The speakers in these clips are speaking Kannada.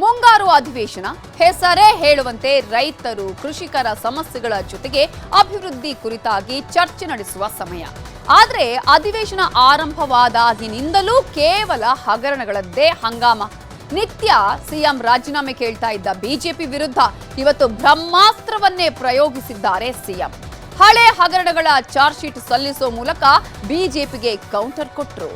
ಮುಂಗಾರು ಅಧಿವೇಶನ ಹೆಸರೇ ಹೇಳುವಂತೆ ರೈತರು, ಕೃಷಿಕರ ಸಮಸ್ಯೆಗಳ ಜೊತೆಗೆ ಅಭಿವೃದ್ಧಿ ಕುರಿತಾಗಿ ಚರ್ಚೆ ನಡೆಸುವ ಸಮಯ. ಆದರೆ ಅಧಿವೇಶನ ಆರಂಭವಾದಾಗಿನಿಂದಲೂ ಕೇವಲ ಹಗರಣಗಳದ್ದೇ ಹಂಗಾಮ. ನಿತ್ಯ ಸಿಎಂ ರಾಜೀನಾಮೆ ಕೇಳ್ತಾ ಇದ್ದ ಬಿಜೆಪಿ ವಿರುದ್ಧ ಇವತ್ತು ಬ್ರಹ್ಮಾಸ್ತ್ರವನ್ನೇ ಪ್ರಯೋಗಿಸಿದ್ದಾರೆ ಸಿಎಂ. ಹಳೆ ಹಗರಣಗಳ ಚಾರ್ಜ್ ಶೀಟ್ ಸಲ್ಲಿಸೋ ಮೂಲಕ ಬಿಜೆಪಿಗೆ ಕೌಂಟರ್ ಕೊಟ್ಟರು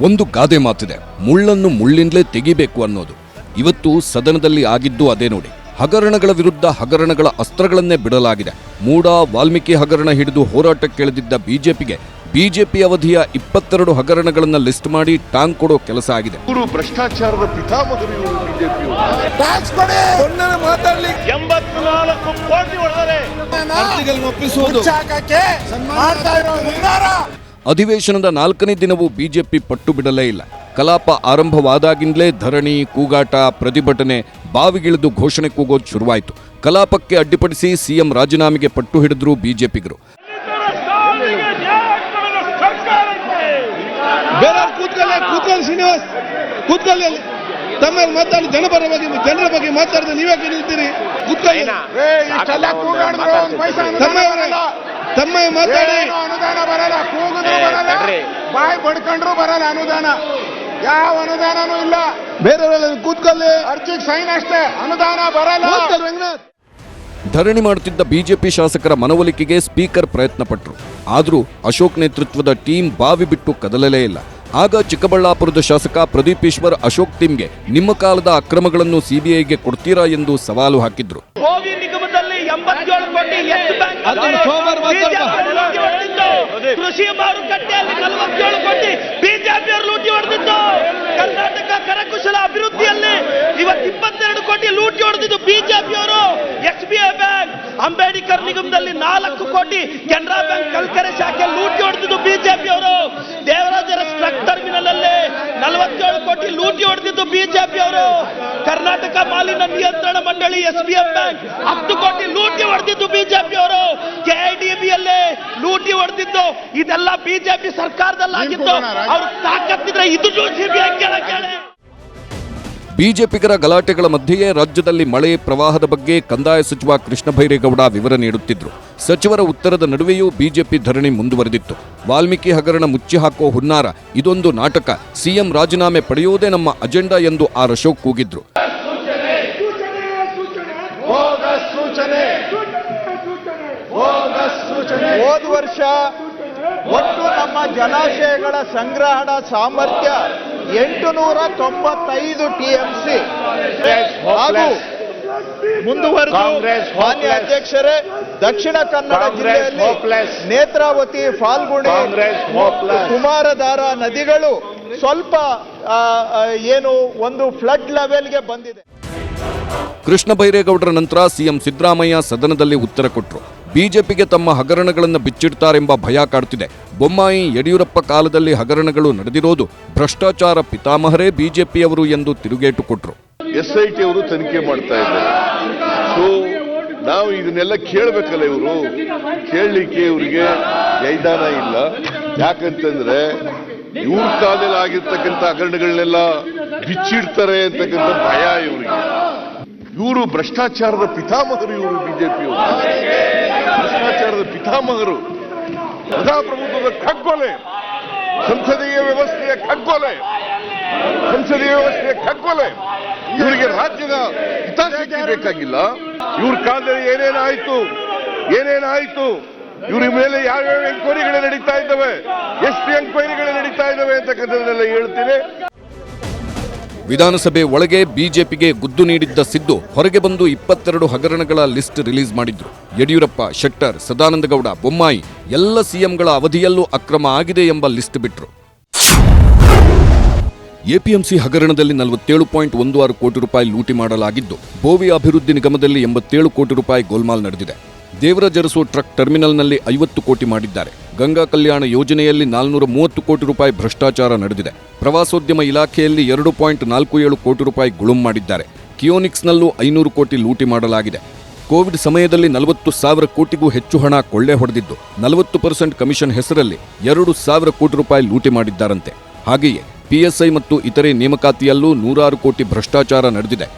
ಒಂದು ಗಾದೆ ಮಾತಿದೆ. ಮುಳ್ಳನ್ನು ಮುಳ್ಳಿಂದಲೇ ತೆಗಿಬೇಕು ಅನ್ನೋದು. ಇವತ್ತು ಸದನದಲ್ಲಿ ಆಗಿದ್ದು ಅದೇ ನೋಡಿ. ಹಗರಣಗಳ ವಿರುದ್ಧ ಹಗರಣಗಳ ಅಸ್ತ್ರಗಳನ್ನೇ ಬಿಡಲಾಗಿದೆ. ಮೂಡ ವಾಲ್ಮೀಕಿ ಹಗರಣ ಹಿಡಿದು ಹೋರಾಟಕ್ಕೆಳೆದಿದ್ದ ಬಿಜೆಪಿಗೆ ಬಿಜೆಪಿ ಅವಧಿಯ ಇಪ್ಪತ್ತೆರಡು ಹಗರಣಗಳನ್ನ ಲಿಸ್ಟ್ ಮಾಡಿ ಟಾಂಗ್ ಕೊಡೋ ಕೆಲಸ ಆಗಿದೆ. ಭ್ರಷ್ಟಾಚಾರದ ಅಧಿವೇಶನದ ನಾಲ್ಕನೇ ದಿನವೂ ಬಿಜೆಪಿ ಪಟ್ಟು ಬಿಡಲೇ ಇಲ್ಲ. ಕಲಾಪ ಆರಂಭವಾದಾಗಿಂದಲೇ ಧರಣಿ ಕೂಗಾಟ ಪ್ರತಿಭಟನೆ ಬಾವಿಗಿಳಿದು ಘೋಷಣೆ ಕೂಗೋದು ಶುರುವಾಯಿತು. ಕಲಾಪಕ್ಕೆ ಅಡ್ಡಿಪಡಿಸಿ ಸಿಎಂ ರಾಜೀನಾಮೆಗೆ ಪಟ್ಟು ಹಿಡಿದ್ರು ಬಿಜೆಪಿಗರು. ಬೇರೆ ಕೂತ್ಕೊಳ್ಳಿ ಕೂತ್ಕೊಳ್ಳಿ ಶ್ರೀನಿವಾಸ್. ಕೂತ್ಕೊಳ್ಳಿ ಅಲ್ಲಿ. ತಮ್ಮ ಮಾತಾಡಿ ಜನಪರ ಬಗ್ಗೆ ಜನರ ಬಗ್ಗೆ ಮಾತಾಡಿದ್ರೆ ನೀವೇ ಕೇಳಿದ್ದೀರಿ ಕೂತ್ಕೊಳ್ಳಿ. ತಮ್ಮ ಮಾತಾಡಿ. ಅನುದಾನ ಬರಲ್ಲ. ಕೂಗಿದ್ರು ಬರಲ್ಲ. ಬಾಯಿ ಬಡ್ಕೊಂಡ್ರು ಬರಲ್ಲ ಅನುದಾನ. ಯಾವ ಅನುದಾನನೂ ಇಲ್ಲ. ಬೇರೆಯವರೆಲ್ಲ ಕೂತ್ಕೊಳ್ಳಿ. ಅರ್ಜಿಗೆ ಸೈನ್ ಅಷ್ಟೇ. ಅನುದಾನ ಬರಲ್ಲ. ರಂಗನಾಥ್. ಧರಣಿ ಮಾಡುತ್ತಿದ್ದ ಬಿಜೆಪಿ ಶಾಸಕರ ಮನವೊಲಿಕೆಗೆ ಸ್ಪೀಕರ್ ಪ್ರಯತ್ನ ಪಟ್ಟರು ಆದರೂ ಅಶೋಕ್ ನೇತೃತ್ವದ ಟೀಮ್ ಬಾವಿ ಬಿಟ್ಟು ಕದಲಲೇ ಇಲ್ಲ. ಆಗ ಚಿಕ್ಕಬಳ್ಳಾಪುರದ ಶಾಸಕ ಪ್ರದೀಪ್ ಈಶ್ವರ್ ಅಶೋಕ್ ಟೀಮ್ಗೆ ನಿಮ್ಮ ಕಾಲದ ಅಕ್ರಮಗಳನ್ನು ಸಿಬಿಐಗೆ ಕೊಡ್ತೀರಾ? ಎಂದು ಸವಾಲು ಹಾಕಿದ್ರು. ಗೋವಿ ನಿಗಮದಲ್ಲಿ ಎಂಬತ್ತೇಳು ಕೋಟಿ ಎಸ್ ಬ್ಯಾಂಕ್ ಅದನ್ನು ಸೋಮವಾರ ಮಾತಾಡುವ. ಬಿಜೆಪಿ ಲೂಟಿ ಹೊಡೆದಿದ್ದು ಕೃಷಿ ಮಾರುಕಟ್ಟೆಯಲ್ಲಿ ಕರ್ನಾಟಕ ಕರಕುಶಲ ಅಭಿವೃದ್ಧಿಯಲ್ಲಿ ಇವತ್ತು ಇಪ್ಪತ್ತೆರಡು ಕೋಟಿ ಲೂಟಿ ಹೊಡೆದಿದ್ದು ಬಿಜೆಪಿಯವರು. S B I bank Ambedkar ನಿಗಮದಲ್ಲಿ ನಾಲ್ಕು ಕೋಟಿ ಕೆನರಾ ಬ್ಯಾಂಕ್ ಕಲ್ಕರೆ ಶಾಖೆ ಲೂಟಿ ಹೊಡೆದಿದ್ದು ಬಿಜೆಪಿಯವರು. ದೇವರಾಜರ ಸ್ಟ್ರಕ್ ಟರ್ಮಿನಲ್ ಅಲ್ಲಿ ನಲವತ್ತೇಳು ಕೋಟಿ ಲೂಟಿ ಹೊಡೆದಿದ್ದು ಬಿಜೆಪಿಯವರು. ಕರ್ನಾಟಕ ಮಾಲಿನ್ಯ ನಿಯಂತ್ರಣ ಮಂಡಳಿ ಎಸ್ ಬಿ ಎಂ ಬ್ಯಾಂಕ್ ಹತ್ತು ಕೋಟಿ ಲೂಟಿ ಹೊಡೆದಿದ್ದು ಬಿಜೆಪಿಯವರು. ಕೆಐಡಿಬಿಯಲ್ಲಿ ಲೂಟಿ ಹೊಡೆದಿದ್ದು. ಇದೆಲ್ಲ ಬಿಜೆಪಿ ಸರ್ಕಾರದಲ್ಲಿ ಅವ್ರು ತಾಕತ್ತಿದ್ರೆ ಇದು ಸಿಬಿಐ ಬಿಜೆಪಿಗರ ಗಲಾಟೆಗಳ ಮಧ್ಯೆಯೇ ರಾಜ್ಯದಲ್ಲಿ ಮಳೆ ಪ್ರವಾಹದ ಬಗ್ಗೆ ಕಂದಾಯ ಸಚಿವ ಕೃಷ್ಣ ಬೈರೇಗೌಡ ವಿವರ ನೀಡುತ್ತಿದ್ದರು ಸಚಿವರ ಉತ್ತರದ ನಡುವೆಯೂ ಬಿಜೆಪಿ ಧರಣಿ ಮುಂದುವರೆದಿತ್ತು ವಾಲ್ಮೀಕಿ ಹಗರಣ ಮುಚ್ಚಿ ಹಾಕೋ ಹುನ್ನಾರ ಇದೊಂದು ನಾಟಕ ಸಿಎಂ ರಾಜೀನಾಮೆ ಪಡೆಯುವುದೇ ನಮ್ಮ ಅಜೆಂಡಾ ಎಂದು ಆರ್ ಅಶೋಕ್ ಕೂಗಿದ್ರು ವರ್ಷ ಒಟ್ಟು ನಮ್ಮ ಜಲಾಶಯಗಳ ಸಂಗ್ರಹಣ ಸಾಮರ್ಥ್ಯ ಎಂಟು ನೂರ ತೊಂಬತ್ತೈದು ಟಿಎಂಸಿ. ಹಾಗೂ ಮುಂದುವರೆದು ಮಾನ್ಯ ಅಧ್ಯಕ್ಷರೇ ದಕ್ಷಿಣ ಕನ್ನಡ ಜಿಲ್ಲೆಯಲ್ಲಿ ನೇತ್ರಾವತಿ ಫಾಲ್ಗುಣಿ ಕುಮಾರಧಾರ ನದಿಗಳು ಸ್ವಲ್ಪ ಏನು ಒಂದು ಫ್ಲಡ್ ಲೆವೆಲ್ಗೆ ಬಂದಿದೆ. ಕೃಷ್ಣ ಬೈರೇಗೌಡರ ನಂತರ ಸಿಎಂ ಸಿದ್ದರಾಮಯ್ಯ ಸದನದಲ್ಲಿ ಉತ್ತರ ಕೊಟ್ಟರು ಬಿಜೆಪಿಗೆ ತಮ್ಮ ಹಗರಣಗಳನ್ನು ಬಿಚ್ಚಿಡ್ತಾರೆಂಬ ಭಯ ಕಾಡುತ್ತಿದೆ ಬೊಮ್ಮಾಯಿ ಯಡಿಯೂರಪ್ಪ ಕಾಲದಲ್ಲಿ ಹಗರಣಗಳು ನಡೆದಿರೋದು ಭ್ರಷ್ಟಾಚಾರ ಪಿತಾಮಹರೇ ಬಿಜೆಪಿಯವರು ಎಂದು ತಿರುಗೇಟು ಕೊಟ್ಟರು ಎಸ್ ಐ ಟಿ ಅವರು ತನಿಖೆ ಮಾಡ್ತಾ ಇದ್ದಾರೆ. ನಾವು ಇದನ್ನೆಲ್ಲ ಕೇಳಬೇಕಲ್ಲ ಇವರು. ಕೇಳಲಿಕ್ಕೆ ಇವರಿಗೆ ಜೈದಾನ ಇಲ್ಲ. ಯಾಕಂತಂದ್ರೆ ಇವ್ರ ಕಾಲದಲ್ಲಿ ಆಗಿರ್ತಕ್ಕಂಥ ಹಗರಣಗಳನ್ನೆಲ್ಲ ಬಿಚ್ಚಿಡ್ತಾರೆ ಅಂತಕ್ಕಂಥ ಭಯ ಇವರಿಗೆ. ಇವರು ಭ್ರಷ್ಟಾಚಾರದ ಪಿತಾಮಹರು ಇವರು ಬಿಜೆಪಿ ಭ್ರಷ್ಟಾಚಾರದ ಪಿತಾಮಹರು ಪ್ರಜಾಪ್ರಭುತ್ವದ ಕಗ್ಗೊಲೆ ಸಂಸದೀಯ ವ್ಯವಸ್ಥೆಯ ಕಗ್ಗೊಲೆ ಸಂಸದೀಯ ವ್ಯವಸ್ಥೆಯ ಕಗ್ಗೊಲೆ ಇವರಿಗೆ ರಾಜ್ಯದ ಹಿತಾಸಕ್ತಿ ಬೇಕಾಗಿಲ್ಲ. ಇವ್ರ ಕಾಲದಲ್ಲಿ ಏನೇನಾಯ್ತು ಏನೇನಾಯ್ತು? ಇವ್ರ ಮೇಲೆ ಯಾವ್ಯಾವ ಎಂಕ್ವೈರಿಗಳು ನಡೀತಾ ಇದ್ದಾವೆ? ಎಷ್ಟು ಎಂಕ್ವೈರಿಗಳು ನಡೀತಾ ಇದ್ದಾವೆ ಅಂತಕ್ಕಂಥದ್ದನ್ನೆಲ್ಲ ಹೇಳ್ತೀನಿ. ವಿಧಾನಸಭೆ ಒಳಗೆ ಬಿಜೆಪಿಗೆ ಗುದ್ದು ನೀಡಿದ್ದ ಸಿದ್ದು ಹೊರಗೆ ಬಂದು ಇಪ್ಪತ್ತೆರಡು ಹಗರಣಗಳ ಲಿಸ್ಟ್ ರಿಲೀಸ್ ಮಾಡಿದ್ರು. ಯಡಿಯೂರಪ್ಪ, ಶೆಟ್ಟರ್, ಸದಾನಂದಗೌಡ, ಬೊಮ್ಮಾಯಿ ಎಲ್ಲ ಸಿಎಂಗಳ ಅವಧಿಯಲ್ಲೂ ಅಕ್ರಮ ಆಗಿದೆ ಎಂಬ ಲಿಸ್ಟ್ ಬಿಟ್ರು. ಎಪಿಎಂಸಿ ಹಗರಣದಲ್ಲಿ ನಲವತ್ತೇಳು ಪಾಯಿಂಟ್ ಒಂದು ಆರು ಕೋಟಿ ರೂಪಾಯಿ ಲೂಟಿ ಮಾಡಲಾಗಿದ್ದು ಬೋವಿ ಅಭಿವೃದ್ಧಿ ನಿಗಮದಲ್ಲಿ ಎಂಬತ್ತೇಳು ಕೋಟಿ ರೂಪಾಯಿ ಗೋಲ್ಮಾಲ್ ನಡೆದಿದೆ. ದೇವರಜರಸು ಟ್ರಕ್ ಟರ್ಮಿನಲ್ನಲ್ಲಿ ಐವತ್ತು ಕೋಟಿ ಮಾಡಿದ್ದಾರೆ. ಗಂಗಾ ಕಲ್ಯಾಣ ಯೋಜನೆಯಲ್ಲಿ ನಾಲ್ನೂರ ಮೂವತ್ತು ಕೋಟಿ ರೂಪಾಯಿ ಭ್ರಷ್ಟಾಚಾರ ನಡೆದಿದೆ. ಪ್ರವಾಸೋದ್ಯಮ ಇಲಾಖೆಯಲ್ಲಿ ಎರಡು ಪಾಯಿಂಟ್ ನಾಲ್ಕು ಏಳು ಕೋಟಿ ರೂಪಾಯಿ ಗುಳುಂ ಮಾಡಿದ್ದಾರೆ. ಕಿಯೋನಿಕ್ಸ್ನಲ್ಲೂ ಐನೂರು ಕೋಟಿ ಲೂಟಿ ಮಾಡಲಾಗಿದೆ. ಕೋವಿಡ್ ಸಮಯದಲ್ಲಿ ನಲವತ್ತು ಸಾವಿರ ಕೋಟಿಗೂ ಹೆಚ್ಚು ಹಣ ಕೊಳ್ಳೆ ಹೊಡೆದಿದ್ದು, ನಲವತ್ತು ಪರ್ಸೆಂಟ್ ಕಮಿಷನ್ ಹೆಸರಲ್ಲಿ ಎರಡು ಸಾವಿರ ಕೋಟಿ ರೂಪಾಯಿ ಲೂಟಿ ಮಾಡಿದ್ದಾರಂತೆ. ಹಾಗೆಯೇ ಪಿಎಸ್ಐ ಮತ್ತು ಇತರೆ ನೇಮಕಾತಿಯಲ್ಲೂ ನೂರಾರು ಕೋಟಿ ಭ್ರಷ್ಟಾಚಾರ ನಡೆದಿದೆ.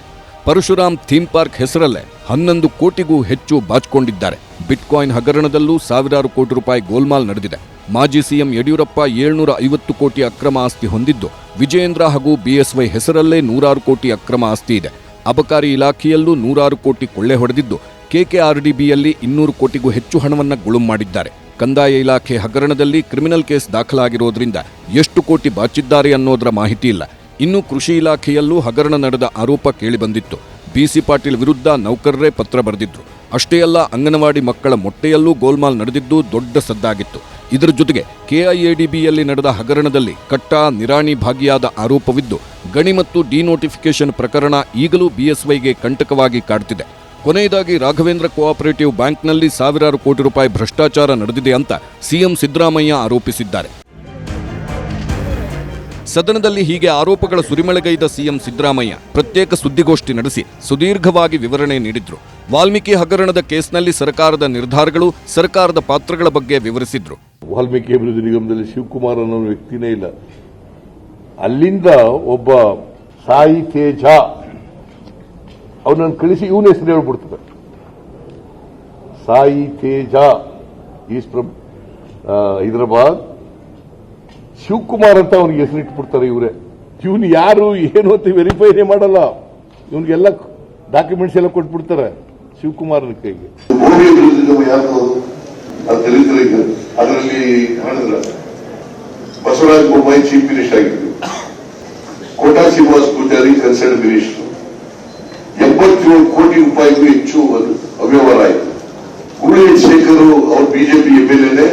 ಪರಶುರಾಮ್ ಥೀಮ್ ಪಾರ್ಕ್ ಹೆಸರಲ್ಲೇ ಹನ್ನೊಂದು ಕೋಟಿಗೂ ಹೆಚ್ಚು ಬಾಚಿಕೊಂಡಿದ್ದಾರೆ. ಬಿಟ್ಕಾಯಿನ್ ಹಗರಣದಲ್ಲೂ ಸಾವಿರಾರು ಕೋಟಿ ರೂಪಾಯಿ ಗೋಲ್ಮಾಲ್ ನಡೆದಿದೆ. ಮಾಜಿ ಸಿಎಂ ಯಡಿಯೂರಪ್ಪ ಏಳ್ನೂರ ಐವತ್ತು ಕೋಟಿ ಅಕ್ರಮ ಆಸ್ತಿ ಹೊಂದಿದ್ದು, ವಿಜಯೇಂದ್ರ ಹಾಗೂ ಬಿಎಸ್ವೈ ಹೆಸರಲ್ಲೇ ನೂರಾರು ಕೋಟಿ ಅಕ್ರಮ ಆಸ್ತಿ ಇದೆ. ಅಬಕಾರಿ ಇಲಾಖೆಯಲ್ಲೂ ನೂರಾರು ಕೋಟಿ ಕೊಳ್ಳೆ ಹೊಡೆದಿದ್ದು, ಕೆಕೆಆರ್ಡಿಬಿಯಲ್ಲಿ ಇನ್ನೂರು ಕೋಟಿಗೂ ಹೆಚ್ಚು ಹಣವನ್ನು ಗುಳುಂ ಮಾಡಿದ್ದಾರೆ. ಕಂದಾಯ ಇಲಾಖೆ ಹಗರಣದಲ್ಲಿ ಕ್ರಿಮಿನಲ್ ಕೇಸ್ ದಾಖಲಾಗಿರೋದ್ರಿಂದ ಎಷ್ಟು ಕೋಟಿ ಬಾಚಿದ್ದಾರೆ ಅನ್ನೋದರ ಮಾಹಿತಿ ಇಲ್ಲ. ಇನ್ನು ಕೃಷಿ ಇಲಾಖೆಯಲ್ಲೂ ಹಗರಣ ನಡೆದ ಆರೋಪ ಕೇಳಿಬಂದಿತ್ತು. ಬಿಸಿ ಪಾಟೀಲ್ ವಿರುದ್ಧ ನೌಕರರೇ ಪತ್ರ ಬರೆದಿದ್ರು. ಅಷ್ಟೇ ಅಲ್ಲ, ಅಂಗನವಾಡಿ ಮಕ್ಕಳ ಮೊಟ್ಟೆಯಲ್ಲೂ ಗೋಲ್ಮಾಲ್ ನಡೆದಿದ್ದು ದೊಡ್ಡ ಸದ್ದಾಗಿತ್ತು. ಇದರ ಜೊತೆಗೆ ಕೆಐಎಡಿಬಿಯಲ್ಲಿ ನಡೆದ ಹಗರಣದಲ್ಲಿ ಕಟ್ಟ, ನಿರಾಣಿ ಭಾಗಿಯಾದ ಆರೋಪವಿದ್ದು, ಗಣಿ ಮತ್ತು ಡಿನೋಟಿಫಿಕೇಶನ್ ಪ್ರಕರಣ ಈಗಲೂ ಬಿಎಸ್ವೈಗೆ ಕಂಟಕವಾಗಿ ಕಾಡ್ತಿದೆ. ಕೊನೆಯದಾಗಿ ರಾಘವೇಂದ್ರ ಕೋಆಪರೇಟಿವ್ ಬ್ಯಾಂಕ್ನಲ್ಲಿ ಸಾವಿರಾರು ಕೋಟಿ ರೂಪಾಯಿ ಭ್ರಷ್ಟಾಚಾರ ನಡೆದಿದೆ ಅಂತ ಸಿಎಂ ಸಿದ್ದರಾಮಯ್ಯ ಆರೋಪಿಸಿದ್ದಾರೆ. ಸದನದಲ್ಲಿ ಹೀಗೆ ಆರೋಪಗಳ ಸುರಿಮಳೆಗೈದ ಸಿಎಂ ಸಿದ್ದರಾಮಯ್ಯ ಪ್ರತ್ಯೇಕ ಸುದ್ದಿಗೋಷ್ಠಿ ನಡೆಸಿ ಸುದೀರ್ಘವಾಗಿ ವಿವರಣೆ ನೀಡಿದ್ರು. ವಾಲ್ಮೀಕಿ ಹಗರಣದ ಕೇಸ್ನಲ್ಲಿ ಸರ್ಕಾರದ ನಿರ್ಧಾರಗಳು, ಸರ್ಕಾರದ ಪಾತ್ರಗಳ ಬಗ್ಗೆ ವಿವರಿಸಿದ್ರು. ವಾಲ್ಮೀಕಿ ಅಭಿವೃದ್ಧಿ ನಿಗಮದಲ್ಲಿ ಶಿವಕುಮಾರ್ ಅನ್ನೋ ವ್ಯಕ್ತಿನೇ ಇಲ್ಲ. ಅಲ್ಲಿಂದ ಒಬ್ಬ ಸಾಯಿ ತೇಜ, ಅವನನ್ನು ಕಳಿಸಿ ಇವನ ಹೆಸರು ಹೇಳ್ಬಿಡ್ತದೆ. Sai Teja is from Hyderabad. Shivakumar ಅಂತ ಅವ್ನಿಗೆ ಹೆಸರು ಇಟ್ಬಿಡ್ತಾರೆ ಇವರೇ. ಇವನು ಯಾರು, ಏನು ಅಂತ ವೆರಿಫೈನೇ ಮಾಡಲ್ಲ. ಇವನಿಗೆಲ್ಲ ಡಾಕ್ಯುಮೆಂಟ್ಸ್ ಎಲ್ಲ ಕೊಟ್ಬಿಡ್ತಾರೆ ಶಿವಕುಮಾರ್ ಕೈಗೆ. ಅದರಲ್ಲಿ ಬಸವರಾಜ ಬೊಮ್ಮಾಯಿ ಚೀಫ್ ಮಿನಿಸ್ಟರ್ ಆಗಿದ್ರು ಕೋಟಾ ಶ್ರೀನಿವಾಸ್ ಪೂಜಾರಿ ಕನ್ಸರ್ನ್ ಮಿನಿಸ್ಟರ್ ಎಂಬತ್ತೇಳು ಕೋಟಿ ರೂಪಾಯಿಗೂ ಹೆಚ್ಚು ಅವ್ಯವಹಾರ ಆಯಿತು. ಗುರುಳಿ ಶೇಖರ್ ಅವರು ಬಿಜೆಪಿ ಎಂಎಲ್ಎನೇ ಎಲ್ ಎನೇ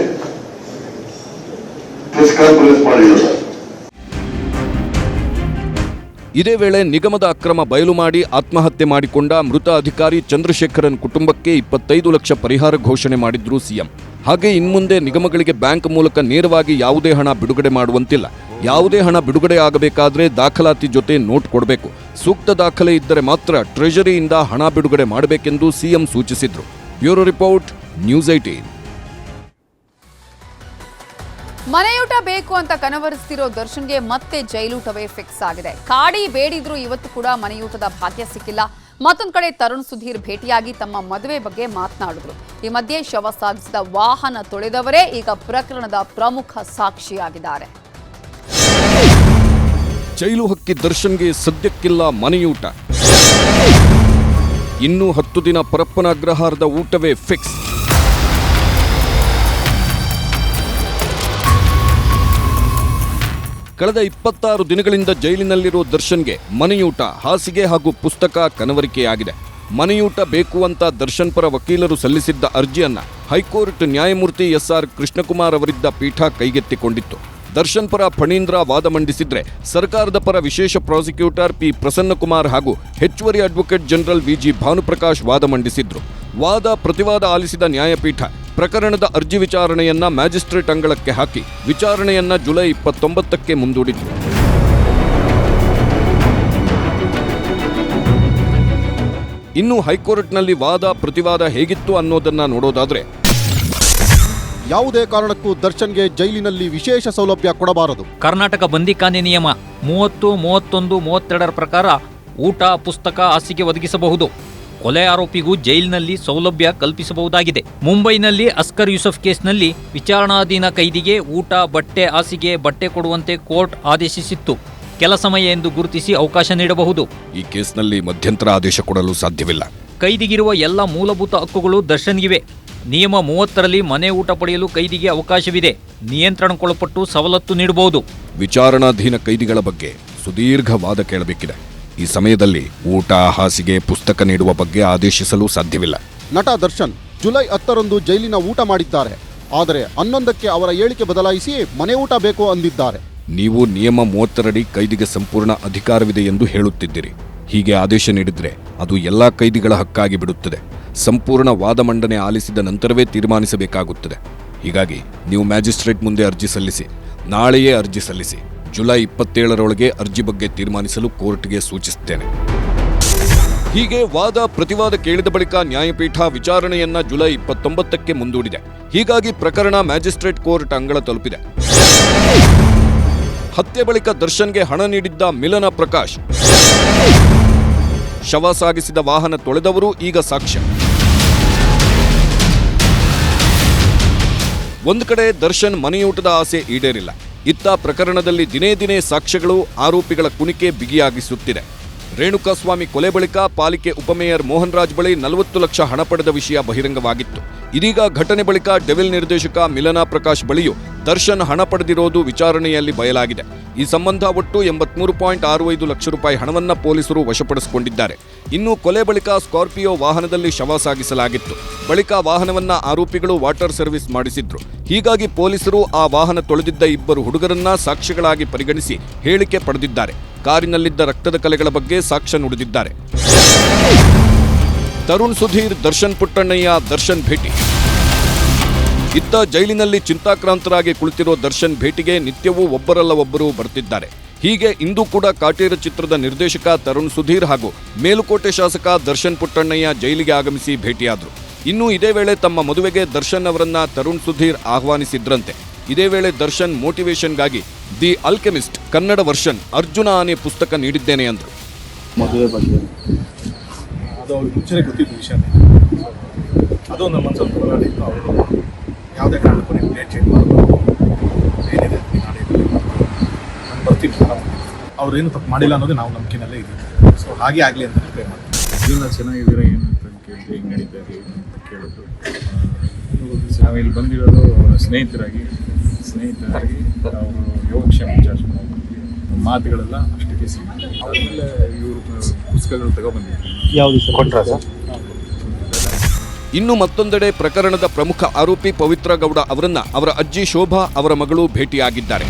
ಇದೇ ವೇಳೆ ನಿಗಮದ ಅಕ್ರಮ ಬಯಲು ಮಾಡಿ ಆತ್ಮಹತ್ಯೆ ಮಾಡಿಕೊಂಡ ಮೃತ ಅಧಿಕಾರಿ ಚಂದ್ರಶೇಖರನ್ ಕುಟುಂಬಕ್ಕೆ ಇಪ್ಪತ್ತೈದು ಲಕ್ಷ ಪರಿಹಾರ ಘೋಷಣೆ ಮಾಡಿದ್ರು ಸಿಎಂ. ಹಾಗೆ ಇನ್ಮುಂದೆ ನಿಗಮಗಳಿಗೆ ಬ್ಯಾಂಕ್ ಮೂಲಕ ನೇರವಾಗಿ ಯಾವುದೇ ಹಣ ಬಿಡುಗಡೆ ಮಾಡುವಂತಿಲ್ಲ. ಯಾವುದೇ ಹಣ ಬಿಡುಗಡೆ ಆಗಬೇಕಾದ್ರೆ ದಾಖಲಾತಿ ಜೊತೆ ನೋಟ್ ಕೊಡಬೇಕು. ಸೂಕ್ತ ದಾಖಲೆ ಇದ್ದರೆ ಮಾತ್ರ ಟ್ರೆಜರಿಯಿಂದ ಹಣ ಬಿಡುಗಡೆ ಮಾಡಬೇಕೆಂದು ಸಿಎಂ ಸೂಚಿಸಿದ್ರು. ಬ್ಯೂರೋ ರಿಪೋರ್ಟ್, ನ್ಯೂಸ್ ಐಟೀನ್ ಮನೆಯೂಟ ಬೇಕು ಅಂತ ಕನವರಿಸ್ತಿರೋ ದರ್ಶನ್ಗೆ ಮತ್ತೆ ಜೈಲೂಟವೇ ಫಿಕ್ಸ್ ಆಗಿದೆ. ಕಾಡಿ ಬೇಡಿದ್ರು ಇವತ್ತು ಕೂಡ ಮನೆಯೂಟದ ಭಾಗ್ಯ ಸಿಕ್ಕಿಲ್ಲ. ಮತ್ತೊಂದು ಕಡೆ ತರುಣ್ ಸುಧೀರ್ ಭೇಟಿಯಾಗಿ ತಮ್ಮ ಮದುವೆ ಬಗ್ಗೆ ಮಾತನಾಡಿದ್ರು. ಈ ಮಧ್ಯೆ ಶವ ಸಾಗಿಸಿದ ವಾಹನ ತೊಳೆದವರೇ ಈಗ ಪ್ರಕರಣದ ಪ್ರಮುಖ ಸಾಕ್ಷಿಯಾಗಿದ್ದಾರೆ. ಜೈಲು ಹಕ್ಕಿ ದರ್ಶನ್ಗೆ ಸದ್ಯಕ್ಕಿಲ್ಲ ಮನೆಯೂಟ. ಇನ್ನೂ ಹತ್ತು ದಿನ ಪರಪ್ಪನ ಅಗ್ರಹಾರದ ಊಟವೇ ಫಿಕ್ಸ್ ಕಳೆದ ಇಪ್ಪತ್ತಾರು ದಿನಗಳಿಂದ ಜೈಲಿನಲ್ಲಿರುವ ದರ್ಶನ್ಗೆ ಮನೆಯೂಟ, ಹಾಸಿಗೆ ಹಾಗೂ ಪುಸ್ತಕ ಕನವರಿಕೆಯಾಗಿದೆ. ಮನೆಯೂಟ ಬೇಕು ಅಂತ ದರ್ಶನ್ ಪರ ವಕೀಲರು ಸಲ್ಲಿಸಿದ್ದ ಅರ್ಜಿಯನ್ನು ಹೈಕೋರ್ಟ್ ನ್ಯಾಯಮೂರ್ತಿ ಎಸ್ಆರ್ ಕೃಷ್ಣಕುಮಾರ್ ಅವರಿದ್ದ ಪೀಠ ಕೈಗೆತ್ತಿಕೊಂಡಿತ್ತು. ದರ್ಶನ್ ಪರ ಫಣೀಂದ್ರ ವಾದ ಮಂಡಿಸಿದ್ರೆ ಸರ್ಕಾರದ ಪರ ವಿಶೇಷ ಪ್ರಾಸಿಕ್ಯೂಟರ್ ಪಿ ಪ್ರಸನ್ನಕುಮಾರ್ ಹಾಗೂ ಹೆಚ್ಚುವರಿ ಅಡ್ವೊಕೇಟ್ ಜನರಲ್ ವಿಜಿ ಭಾನುಪ್ರಕಾಶ್ ವಾದ ಮಂಡಿಸಿದ್ರು. ವಾದ ಪ್ರತಿವಾದ ಆಲಿಸಿದ ನ್ಯಾಯಪೀಠ ಪ್ರಕರಣದ ಅರ್ಜಿ ವಿಚಾರಣೆಯನ್ನ ಮ್ಯಾಜಿಸ್ಟ್ರೇಟ್ ಅಂಗಳಕ್ಕೆ ಹಾಕಿ ವಿಚಾರಣೆಯನ್ನ ಜುಲೈ ಇಪ್ಪತ್ತೊಂಬತ್ತಕ್ಕೆ ಮುಂದೂಡಿತು ಇನ್ನು ಹೈಕೋರ್ಟ್ನಲ್ಲಿ ವಾದ ಪ್ರತಿವಾದ ಹೇಗಿತ್ತು ಅನ್ನೋದನ್ನ ನೋಡೋದಾದ್ರೆ ಯಾವುದೇ ಕಾರಣಕ್ಕೂ ದರ್ಶನ್ಗೆ ಜೈಲಿನಲ್ಲಿ ವಿಶೇಷ ಸೌಲಭ್ಯ ಕೊಡಬಾರದು. ಕರ್ನಾಟಕ ಬಂದಿಖಾನೆ ನಿಯಮ ಮೂವತ್ತು ಮೂವತ್ತೊಂದು ಮೂವತ್ತೆರಡರ ಪ್ರಕಾರ ಊಟ ಪುಸ್ತಕ ಹಾಸಿಗೆ ಒದಗಿಸಬಹುದು. ಕೊಲೆ ಆರೋಪಿಗೂ ಜೈಲಿನಲ್ಲಿ ಸೌಲಭ್ಯ ಕಲ್ಪಿಸಬಹುದಾಗಿದೆ. ಮುಂಬೈನಲ್ಲಿ ಅಸ್ಕರ್ ಯೂಸಫ್ ಕೇಸ್ನಲ್ಲಿ ವಿಚಾರಣಾಧೀನ ಕೈದಿಗೆ ಊಟ ಬಟ್ಟೆ ಹಾಸಿಗೆ ಬಟ್ಟೆ ಕೊಡುವಂತೆ ಕೋರ್ಟ್ ಆದೇಶಿಸಿತ್ತು. ಕೆಲ ಸಮಯ ಎಂದು ಗುರುತಿಸಿ ಅವಕಾಶ ನೀಡಬಹುದು. ಈ ಕೇಸ್ನಲ್ಲಿ ಮಧ್ಯಂತರ ಆದೇಶ ಕೊಡಲು ಸಾಧ್ಯವಿಲ್ಲ. ಕೈದಿಗಿರುವ ಎಲ್ಲ ಮೂಲಭೂತ ಹಕ್ಕುಗಳು ದರ್ಶನ್ಗಿವೆ. ನಿಯಮ ಮೂವತ್ತರಲ್ಲಿ ಮನೆ ಊಟ ಪಡೆಯಲು ಕೈದಿಗೆ ಅವಕಾಶವಿದೆ. ನಿಯಂತ್ರಣಕ್ಕೊಳಪಟ್ಟು ಸವಲತ್ತು ನೀಡಬಹುದು. ವಿಚಾರಣಾಧೀನ ಕೈದಿಗಳ ಬಗ್ಗೆ ಸುದೀರ್ಘ ವಾದ ಕೇಳಬೇಕಿದೆ. ಈ ಸಮಯದಲ್ಲಿ ಊಟ ಹಾಸಿಗೆ ಪುಸ್ತಕ ನೀಡುವ ಬಗ್ಗೆ ಆದೇಶಿಸಲು ಸಾಧ್ಯವಿಲ್ಲ. ನಟ ದರ್ಶನ್ ಜುಲೈ ಹತ್ತರಂದು ಜೈಲಿನ ಊಟ ಮಾಡಿದ್ದಾರೆ. ಆದರೆ ಹನ್ನೊಂದಕ್ಕೆ ಅವರ ಹೇಳಿಕೆ ಬದಲಾಯಿಸಿ ಮನೆ ಊಟ ಬೇಕು ಅಂದಿದ್ದಾರೆ. ನೀವು ನಿಯಮ ಮೂವತ್ತರಡಿ ಕೈದಿಗೆ ಸಂಪೂರ್ಣ ಅಧಿಕಾರವಿದೆ ಎಂದು ಹೇಳುತ್ತಿದ್ದೀರಿ. ಹೀಗೆ ಆದೇಶ ನೀಡಿದರೆ ಅದು ಎಲ್ಲ ಕೈದಿಗಳ ಹಕ್ಕಾಗಿ ಬಿಡುತ್ತದೆ. ಸಂಪೂರ್ಣ ವಾದ ಮಂಡನೆ ಆಲಿಸಿದ ನಂತರವೇ ತೀರ್ಮಾನಿಸಬೇಕಾಗುತ್ತದೆ. ಹೀಗಾಗಿ ನೀವು ಮ್ಯಾಜಿಸ್ಟ್ರೇಟ್ ಮುಂದೆ ಅರ್ಜಿ ಸಲ್ಲಿಸಿ, ನಾಳೆಯೇ ಅರ್ಜಿ ಸಲ್ಲಿಸಿ, ಜುಲೈ ಇಪ್ಪತ್ತೇಳರೊಳಗೆ ಅರ್ಜಿ ಬಗ್ಗೆ ತೀರ್ಮಾನಿಸಲು ಕೋರ್ಟ್ಗೆ ಸೂಚಿಸುತ್ತೇನೆ. ಹೀಗೆ ವಾದ ಪ್ರತಿವಾದ ಕೇಳಿದ ಬಳಿಕ ನ್ಯಾಯಪೀಠ ವಿಚಾರಣೆಯನ್ನ ಜುಲೈ ಇಪ್ಪತ್ತೊಂಬತ್ತಕ್ಕೆ ಮುಂದೂಡಿದೆ. ಹೀಗಾಗಿ ಪ್ರಕರಣ ಮ್ಯಾಜಿಸ್ಟ್ರೇಟ್ ಕೋರ್ಟ್ ಅಂಗಳ ತಲುಪಿದೆ. ಹತ್ಯೆ ಬಳಿಕ ದರ್ಶನ್ಗೆ ಹಣ ನೀಡಿದ್ದ ಮಿಲನ ಪ್ರಕಾಶ್. ಶವ ಸಾಗಿಸಿದ ವಾಹನ ತೊಳೆದವರು ಈಗ ಸಾಕ್ಷ್ಯ. ಒಂದು ಕಡೆ ದರ್ಶನ್ ಮನೆಯೂಟದ ಆಸೆ ಈಡೇರಿಲ್ಲ. ಇತ್ತ ಪ್ರಕರಣದಲ್ಲಿ ದಿನೇ ದಿನೇ ಸಾಕ್ಷ್ಯಗಳು, ಆರೋಪಿಗಳ ಕುಣಿಕೆ ಬಿಗಿಯಾಗಿಸುತ್ತಿದೆ. ರೇಣುಕಾಸ್ವಾಮಿ ಕೊಲೆ ಬಳಿಕ ಪಾಲಿಕೆ ಉಪಮೇಯರ್ ಮೋಹನ್ ರಾಜ್ ಬಳಿ ನಲವತ್ತು ಲಕ್ಷ ಹಣ ಪಡೆದ ವಿಷಯ ಬಹಿರಂಗವಾಗಿತ್ತು. ಇದೀಗ ಘಟನೆ ಬಳಿಕ ಡೆವಿಲ್ ನಿರ್ದೇಶಕ ಮಿಲನಾ ಪ್ರಕಾಶ್ ಬಳಿಯೂ ದರ್ಶನ್ ಹಣ ಪಡೆದಿರೋದು ವಿಚಾರಣೆಯಲ್ಲಿ ಬಯಲಾಗಿದೆ. ಈ ಸಂಬಂಧ ಒಟ್ಟು ಎಂಬತ್ಮೂರು ಪಾಯಿಂಟ್ ಆರು ಐದು ಲಕ್ಷ ರೂಪಾಯಿ ಹಣವನ್ನು ಪೊಲೀಸರು ವಶಪಡಿಸಿಕೊಂಡಿದ್ದಾರೆ. ಇನ್ನು ಕೊಲೆ ಬಳಿಕ ಸ್ಕಾರ್ಪಿಯೋ ವಾಹನದಲ್ಲಿ ಶವ ಸಾಗಿಸಲಾಗಿತ್ತು. ಬಳಿಕ ವಾಹನವನ್ನ ಆರೋಪಿಗಳು ವಾಟರ್ ಸರ್ವಿಸ್ ಮಾಡಿಸಿದ್ರು. ಹೀಗಾಗಿ ಪೊಲೀಸರು ಆ ವಾಹನ ತೊಳೆದಿದ್ದ ಇಬ್ಬರು ಹುಡುಗರನ್ನ ಸಾಕ್ಷಿಗಳಾಗಿ ಪರಿಗಣಿಸಿ ಹೇಳಿಕೆ ಪಡೆದಿದ್ದಾರೆ. ಕಾರಿನಲ್ಲಿದ್ದ ರಕ್ತದ ಕಲೆಗಳ ಬಗ್ಗೆ ಸಾಕ್ಷ್ಯ ನುಡಿದಿದ್ದಾರೆ. ತರುಣ್ ಸುಧೀರ್, ದರ್ಶನ್ ಪುಟ್ಟಣ್ಣಯ್ಯ, ದರ್ಶನ್ ಭೇಟಿ. ಇತ್ತ ಜೈಲಿನಲ್ಲಿ ಚಿಂತಾಕ್ರಾಂತರಾಗಿ ಕುಳಿತಿರುವ ದರ್ಶನ್ ಭೇಟಿಗೆ ನಿತ್ಯವೂ ಒಬ್ಬರಲ್ಲ ಒಬ್ಬರು ಬರ್ತಿದ್ದಾರೆ. ಹೀಗೆ ಇಂದು ಕೂಡ ಕಾಟೇರ ಚಿತ್ರದ ನಿರ್ದೇಶಕ ತರುಣ್ ಸುಧೀರ್ ಹಾಗೂ ಮೇಲುಕೋಟೆ ಶಾಸಕ ದರ್ಶನ್ ಪುಟ್ಟಣ್ಣಯ್ಯ ಜೈಲಿಗೆ ಆಗಮಿಸಿ ಭೇಟಿಯಾದರು. ಇನ್ನು ಇದೇ ವೇಳೆ ತಮ್ಮ ಮದುವೆಗೆ ದರ್ಶನ್ ಅವರನ್ನ ತರುಣ್ ಸುಧೀರ್ ಆಹ್ವಾನಿಸಿದ್ರಂತೆ. ಇದೇ ವೇಳೆ Darshan ಮೋಟಿವೇಶನ್ಗಾಗಿ the alchemist Kannada version Arjuna ಆನೆ ಪುಸ್ತಕ ನೀಡಿದ್ದೇನೆ ಅಂದರು. ಮದುವೆ ಬಗ್ಗೆ. ಅದು ಅವ್ರಿಗೆ ಮುಂಚೆನೇ ಗೊತ್ತಿದ್ದ ವಿಷಯನೇ ಅದು ನಮ್ಮ ಮನಸ್ಸಲ್ಲಿ ಅವರು ಯಾವುದೇ ಕಾರಣಕ್ಕೂ ನೀವು ಡೇಟ್ ಚೇಂಜ್ ಮಾಡಬೇಕು ಏನಿದೆ ನೀನು ನಾಳೆ ನಾನು ಬರ್ತೀನಿ ಅವ್ರೇನು ತಪ್ಪು ಮಾಡಿಲ್ಲ ಅನ್ನೋದು ನಾವು ನಂಬಿಕೆನಲ್ಲೇ ಇದ್ದೀವಿ. ಸೊ ಹಾಗೆ ಆಗಲಿ ಅಂತ ಪ್ರೇ ಮಾಡ್ತೀವಿ. ಇಲ್ಲ ಚೆನ್ನಾಗಿದ್ದೀರಾ ಏನು ಅಂತ ಕೇಳಿದ್ರೆ ಹೆಂಗೆ ನಡೀತಾರೆ ಏನು ಅಂತ ಕೇಳಿದ್ರು ನಾವು ಇಲ್ಲಿ ಬಂದಿರೋದು ಸ್ನೇಹಿತರಾಗಿ ಸ್ನೇಹಿತರಾಗಿ ಅವರು ಯೋಗಕ್ಷೇಮ ವಿಚಾರಿಸ್ಕೊಂಡು ಹೋಗ್ತೀವಿ. ಮಾತುಗಳೆಲ್ಲ ಅಷ್ಟಕ್ಕೆ ಸಿಗುತ್ತೆ ಆಮೇಲೆ ಇವರು ಪುಸ್ತಕಗಳು ತಗೊಬಂದಿದ್ರು ಯಾವುದು ಸರ್? ಕೊಟ್ರಾ ಸರ್? ಇನ್ನು ಮತ್ತೊಂದೆಡೆ ಪ್ರಕರಣದ ಪ್ರಮುಖ ಆರೋಪಿ ಪವಿತ್ರ ಗೌಡ ಅವರನ್ನ ಅವರ ಅಜ್ಜಿ ಶೋಭಾ ಅವರ ಮಗಳು ಭೇಟಿಯಾಗಿದ್ದಾರೆ.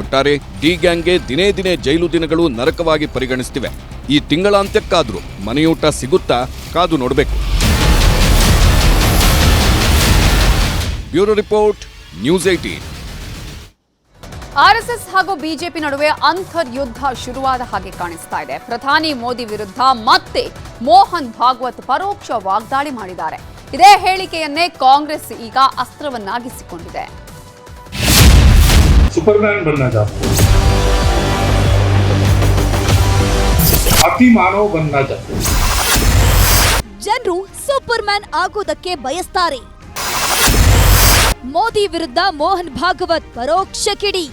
ಒಟ್ಟಾರೆ ಡಿ ಗ್ಯಾಂಗ್ಗೆ ದಿನೇ ದಿನೇ ಜೈಲು ದಿನಗಳು ನರಕವಾಗಿ ಪರಿಗಣಿಸ್ತಿವೆ. ಈ ತಿಂಗಳಾಂತ್ಯಕ್ಕಾದ್ರೂ ಮನೆಯೂಟ ಸಿಗುತ್ತಾ ಕಾದು ನೋಡಬೇಕು. Bureau report news eighteen RSS ಹಾಗೂ ಬಿಜೆಪಿ ನಡುವೆ ಅಂತರ್ಯುದ್ಧ ಶುರುವಾದ ಹಾಗೆ ಕಾಣಿಸ್ತಾ ಇದೆ. ಪ್ರಧಾನಿ ಮೋದಿ ವಿರುದ್ಧ ಮತ್ತೆ ಮೋಹನ್ ಭಾಗವತ್ ಪರೋಕ್ಷ ವಾಗ್ದಾಳಿ ಮಾಡಿದ್ದಾರೆ. ಇದೇ ಹೇಳಿಕೆಯನ್ನೇ ಕಾಂಗ್ರೆಸ್ ಈಗ ಅಸ್ತ್ರವನ್ನಾಗಿಸಿಕೊಂಡಿದೆ. ಜನರು ಸೂಪರ್ಮ್ಯಾನ್ ಆಗೋದಕ್ಕೆ ಬಯಸ್ತಾರೆ. ಮೋದಿ ವಿರುದ್ಧ ಮೋಹನ್ ಭಾಗವತ್ ಪರೋಕ್ಷ ಕಿಡಿ.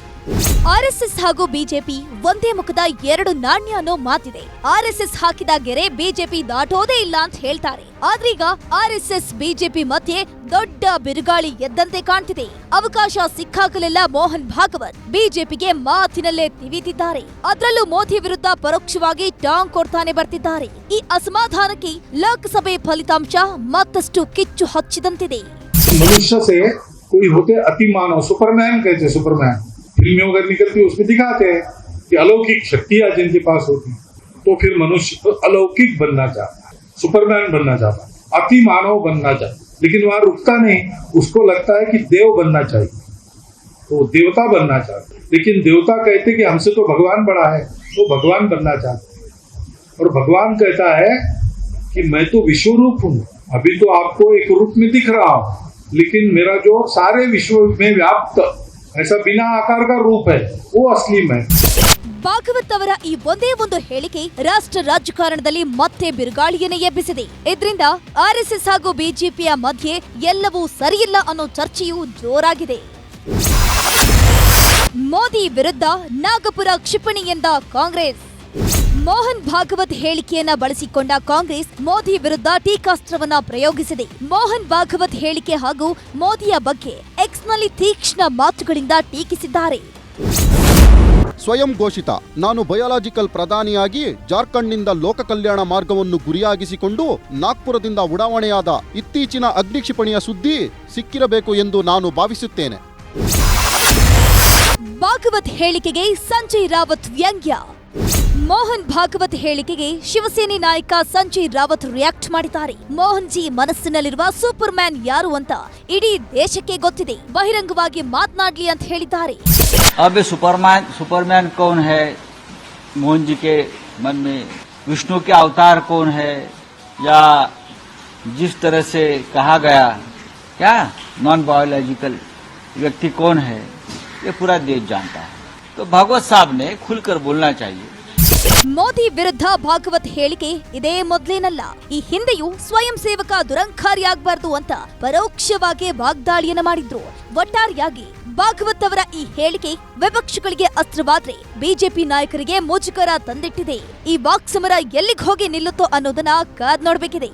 ಆರ್ಎಸ್ಎಸ್ ಹಾಗೂ ಬಿಜೆಪಿ ಒಂದೇ ಮುಖದ ಎರಡು ನಾಣ್ಯ ಅನ್ನೋ ಮಾತಿದೆ. ಆರ್ಎಸ್ಎಸ್ ಹಾಕಿದ ಗೆರೆ ಬಿಜೆಪಿ ದಾಟೋದೇ ಇಲ್ಲ ಅಂತ ಹೇಳ್ತಾರೆ. ಆದ್ರೀಗ ಆರ್ಎಸ್ಎಸ್, ಬಿಜೆಪಿ ಮಧ್ಯೆ ದೊಡ್ಡ ಬಿರುಗಾಳಿ ಎದ್ದಂತೆ ಕಾಣ್ತಿದೆ. ಅವಕಾಶ ಸಿಕ್ಕಾಗಲೆಲ್ಲ ಮೋಹನ್ ಭಾಗವತ್ ಬಿಜೆಪಿಗೆ ಮಾತಿನಲ್ಲೇ ತಿವಿದಿದ್ದಾರೆ ಅದರಲ್ಲೂ ಮೋದಿ ವಿರುದ್ಧ ಪರೋಕ್ಷವಾಗಿ ಟಾಂಗ್ ಕೊಡ್ತಾನೆ ಬರ್ತಿದ್ದಾರೆ. ಈ ಅಸಮಾಧಾನಕ್ಕೆ ಲೋಕಸಭೆ ಫಲಿತಾಂಶ ಮತ್ತಷ್ಟು ಕಿಚ್ಚು ಹಚ್ಚಿದಂತಿದೆ. ಮನುಷ್ಯ ಸುಪರ್ಮ್ಯಾನ್ ಸುಪರ್ಮ್ಯಾನ್ फ़िल्में वगैरह निकलती है, उसमें दिखाते हैं कि अलौकिक शक्तियाँ जिनके पास होती हैं तो फिर मनुष्य तो अलौकिक बनना चाहता है, सुपरमैन बनना चाहता है, अति मानव बनना चाहता है। लेकिन वहाँ रुकता नहीं, उसको लगता है कि देव बनना चाहिए तो देवता बनना चाहते लेकिन देवता कहते कि हमसे तो भगवान बड़ा है, वो भगवान बनना चाहते और भगवान कहता है कि मैं तो विश्व रूप हूँ, अभी तो आपको एक रूप में दिख रहा हूँ, लेकिन मेरा जो सारे विश्व में व्याप्त ऐसा बिना आकार का रूप है वो असली मैं ಭಾಗವತ್ ಅವರ ಈ ಒಂದೇ ಒಂದು ಹೇಳಿಕೆ ರಾಷ್ಟ್ರ ರಾಜಕಾರಣದಲ್ಲಿ ಮತ್ತೆ ಬಿರುಗಾಳಿಯನ್ನೇ ಎಬ್ಬಿಸಿದೆ ಇದರಿಂದ ಆರ್ಎಸ್ಎಸ್ ಹಾಗೂ ಬಿಜೆಪಿಯ ಮಧ್ಯೆ ಎಲ್ಲವೂ ಸರಿಯಿಲ್ಲ ಅನ್ನೋ ಚರ್ಚೆಯು ಜೋರಾಗಿದೆ ಮೋದಿ ವಿರುದ್ಧ ನಾಗಪುರ ಕ್ಷಿಪಣಿ ಎಂದ ಕಾಂಗ್ರೆಸ್ ಮೋಹನ್ ಭಾಗವತ್ ಹೇಳಿಕೆಯನ್ನ ಬಳಸಿಕೊಂಡ ಕಾಂಗ್ರೆಸ್ ಮೋದಿ ವಿರುದ್ಧ ಟೀಕಾಸ್ತ್ರವನ್ನ ಪ್ರಯೋಗಿಸಿದೆ ಮೋಹನ್ ಭಾಗವತ್ ಹೇಳಿಕೆ ಹಾಗೂ ಮೋದಿಯ ಬಗ್ಗೆ ಎಕ್ಸ್ನಲ್ಲಿ ತೀಕ್ಷ್ಣ ಮಾತುಗಳಿಂದ ಟೀಕಿಸಿದ್ದಾರೆ. ಸ್ವಯಂ ಘೋಷಿತ ನಾನು ಬಯಾಲಜಿಕಲ್ ಪ್ರಧಾನಿಯಾಗಿ ಜಾರ್ಖಂಡ್ನಿಂದ ಲೋಕ ಕಲ್ಯಾಣ ಮಾರ್ಗವನ್ನು ಗುರಿಯಾಗಿಸಿಕೊಂಡು ನಾಗ್ಪುರದಿಂದ ಉಡಾವಣೆಯಾದ ಇತ್ತೀಚಿನ ಅಗ್ನಿಕ್ಷಿಪಣಿಯ ಸುದ್ದಿ ಸಿಕ್ಕಿರಬೇಕು ಎಂದು ನಾನು ಭಾವಿಸುತ್ತೇನೆ. ಭಾಗವತ್ ಹೇಳಿಕೆಗೆ ಸಂಜಯ್ ರಾವತ್ ವ್ಯಂಗ್ಯ. ಮೋಹನ್ ಭಾಗವತ್ ಹೇಳಿಕೆಗೆ ಶಿವಸೇನೆ ನಾಯಕ ಸಂಜಯ್ ರಾವತ್ ರಿಯಾಕ್ಟ್ ಮಾಡಿದ್ದಾರೆ ಮೋಹನ್ ಜಿ ಮನಸ್ಸಿನಲ್ಲಿರುವ ಸೂಪರ್ ಮ್ಯಾನ್ ಯಾರು ಅಂತ ಇಡೀ ದೇಶಕ್ಕೆ ಗೊತ್ತಿದೆ ಬಹಿರಂಗವಾಗಿ ಮಾತನಾಡ್ಲಿ ಅಂತ ಹೇಳಿದ್ದಾರೆ अब सुपरमैन सुपरमैन कौन है मोहन जी के मन में विष्णु के अवतार कौन है या जिस तरह से कहा गया क्या नॉन बायोलॉजिकल व्यक्ति कौन है ये पूरा देश जानता है तो भागवत साहब ने खुलकर बोलना चाहिए ಮೋದಿ ವಿರುದ್ಧ ಭಾಗವತ್ ಹೇಳಿಕೆ ಇದೇ ಮೊದ್ಲೇನಲ್ಲ ಈ ಹಿಂದೆಯೂ ಸ್ವಯಂ ಸೇವಕ ದುರಂಕಾರಿಯಾಗಬಾರ್ದು ಅಂತ ಪರೋಕ್ಷವಾಗಿ ವಾಗ್ದಾಳಿಯನ್ನ ಮಾಡಿದ್ರು ಒಟ್ಟಾರೆಯಾಗಿ ಭಾಗವತ್ ಅವರ ಈ ಹೇಳಿಕೆ ವಿಪಕ್ಷಗಳಿಗೆ ಅಸ್ತ್ರವಾದ್ರೆ ಬಿಜೆಪಿ ನಾಯಕರಿಗೆ ಮುಜುಗರ ತಂದಿಟ್ಟಿದೆ ಈ ವಾಕ್ಸಮರ ಎಲ್ಲಿಗೆ ಹೋಗಿ ನಿಲ್ಲುತ್ತೋ ಅನ್ನೋದನ್ನ ಕಾದ್ ನೋಡ್ಬೇಕಿದೆ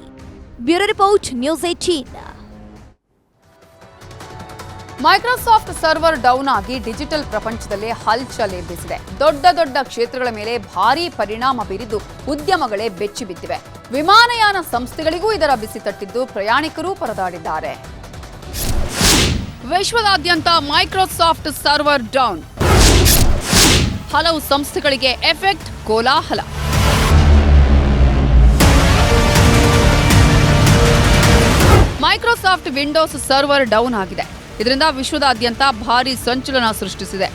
bureau report news eighteen Microsoft server down ಆಗಿ ಡಿಜಿಟಲ್ ಪ್ರಪಂಚದಲ್ಲೇ ಹಲ್ಚಲ್ ಎಬ್ಬಿಸಿದೆ. ದೊಡ್ಡ ದೊಡ್ಡ ಕ್ಷೇತ್ರಗಳ ಮೇಲೆ ಭಾರೀ ಪರಿಣಾಮ ಬೀರಿದ್ದು ಉದ್ಯಮಗಳೇ ಬೆಚ್ಚಿ ಬಿದ್ದಿವೆ ವಿಮಾನಯಾನ ಸಂಸ್ಥೆಗಳಿಗೂ ಇದರ ಬಿಸಿ ತಟ್ಟಿದ್ದು ಪ್ರಯಾಣಿಕರು ಪರದಾಡಿದ್ದಾರೆ. ವಿಶ್ವದಾದ್ಯಂತ ಮೈಕ್ರೋಸಾಫ್ಟ್ ಸರ್ವರ್ ಡೌನ್. ಹಲವು ಸಂಸ್ಥೆಗಳಿಗೆ ಎಫೆಕ್ಟ್ ಕೋಲಾಹಲ. ಮೈಕ್ರೋಸಾಫ್ಟ್ ವಿಂಡೋಸ್ ಸರ್ವರ್ ಡೌನ್ ಆಗಿದೆ. ಇದರಿಂದ ವಿಶ್ವದಾದ್ಯಂತ ಭಾರಿ ಸಂಚಲನ ಸೃಷ್ಟಿಸಿದೆ.